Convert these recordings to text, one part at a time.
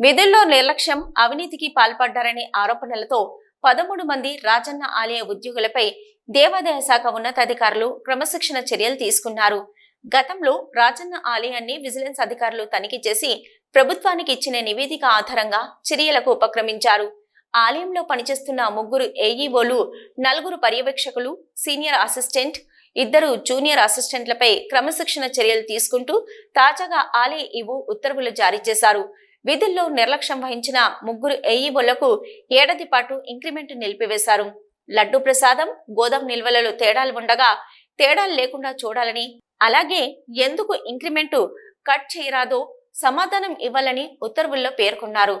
విధుల్లో నిర్లక్ష్యం అవినీతికి పాల్పడ్డారనే ఆరోపణలతో పదమూడు మంది రాజన్న ఆలయ ఉద్యోగులపై దేవాదాయ శాఖ ఉన్నతాధికారులు క్రమశిక్షణ చర్యలు తీసుకున్నారు. గతంలో రాజన్న ఆలయాన్ని విజిలెన్స్ అధికారులు తనిఖీ చేసి ప్రభుత్వానికి ఇచ్చిన నివేదిక ఆధారంగా చర్యలకు ఉపక్రమించారు. ఆలయంలో పనిచేస్తున్న ముగ్గురు ఏఈఓలు నలుగురు పర్యవేక్షకులు సీనియర్ అసిస్టెంట్ ఇద్దరు జూనియర్ అసిస్టెంట్లపై క్రమశిక్షణ చర్యలు తీసుకుంటూ తాజాగా ఆలయ ఈవో ఉత్తర్వులు జారీ చేశారు. విధుల్లో నిర్లక్ష్యం వహించిన ముగ్గురు ఏఈఓలకు ఏడాది పాటు ఇంక్రిమెంట్ నిలిపివేశారు. లడ్డు ప్రసాదం గోదాం నిల్వలలో తేడాలు ఉండగా తేడాలు లేకుండా చూడాలని అలాగే ఎందుకు ఇంక్రిమెంటు కట్ చేయరాదో సమాధానం ఇవ్వాలని ఉత్తర్వుల్లో పేర్కొన్నారు.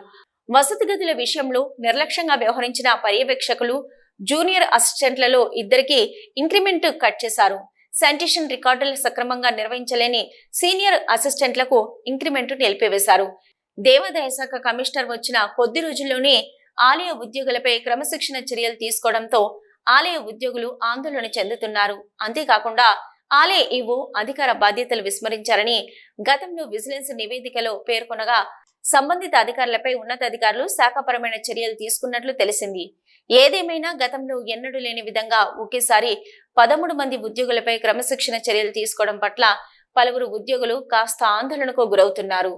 వసతి గదుల విషయంలో నిర్లక్ష్యంగా వ్యవహరించిన పర్యవేక్షకులు జూనియర్ అసిస్టెంట్లలో ఇద్దరికి ఇంక్రిమెంట్ కట్ చేశారు. శానిటేషన్ రికార్డులు సక్రమంగా నిర్వహించలేని సీనియర్ అసిస్టెంట్లకు ఇంక్రిమెంట్ నిలిపివేశారు. దేవాదాయ శాఖ కమిషనర్ వచ్చిన కొద్ది రోజుల్లోనే ఆలయ ఉద్యోగులపై క్రమశిక్షణ చర్యలు తీసుకోవడంతో ఆలయ ఉద్యోగులు ఆందోళన చెందుతున్నారు. అంతేకాకుండా ఆలయ ఈవో అధికార బాధ్యతలు విస్మరించారని గతంలో విజిలెన్స్ నివేదికలో పేర్కొనగా సంబంధిత అధికారులపై ఉన్నతాధికారులు శాఖపరమైన చర్యలు తీసుకున్నట్లు తెలిసింది. ఏదేమైనా గతంలో ఎన్నడూ లేని విధంగా ఒకేసారి పదమూడు మంది ఉద్యోగులపై క్రమశిక్షణ చర్యలు తీసుకోవడం పట్ల పలువురు ఉద్యోగులు కాస్త ఆందోళనకు గురవుతున్నారు.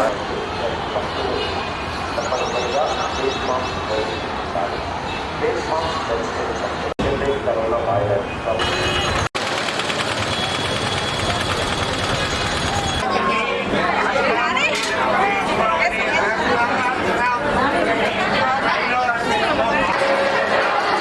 Right.